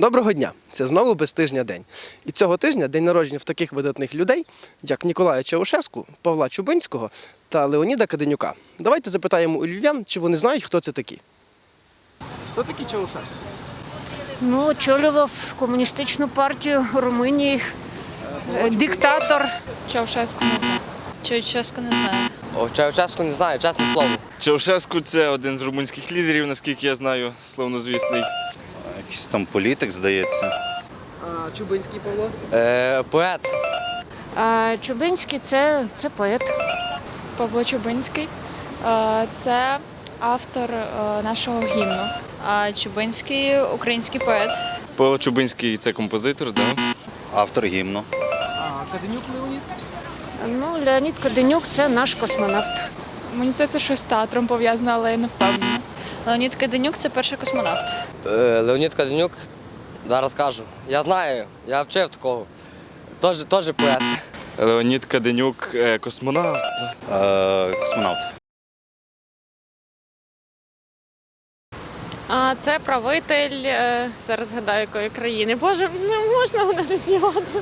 Доброго дня! Це знову без тижня день. І цього тижня день народження в таких видатних людей, як Ніколая Чаушеску, Павла Чубинського та Леоніда Каденюка. Давайте запитаємо у львів'ян, чи вони знають, хто це такі. Хто такі Чаушеску? Ну, очолював комуністичну партію Румунії, е, диктатор. Чаушеску не знаю. Чауческу не знаю. О, Чаушеску не знаю, чесне слово. Чаушеску це один з румунських лідерів, наскільки я знаю, славнозвісний. Якийсь там політик, здається. А Чубинський Павло? Е, поет. А Чубинський це, це поет. Павло Чубинський Е, це автор е, нашого гімну. А Чубинський український поет. Павло Чубинський це композитор, да? Автор гімну. А Каденюк Леонід? Ну, Леонід Каденюк це наш космонавт. Мені здається, що з театром пов'язано, але я не впевнена. Леонід Каденюк це перший космонавт. Е, Леонід Каденюк. Зараз кажу. Я знаю, я вчив такого. Теж, теж поет. Леонід Каденюк, е, космонавт. Е, космонавт. А це правитель, е, зараз згадаю якої країни. Боже, не можна мене не знімати.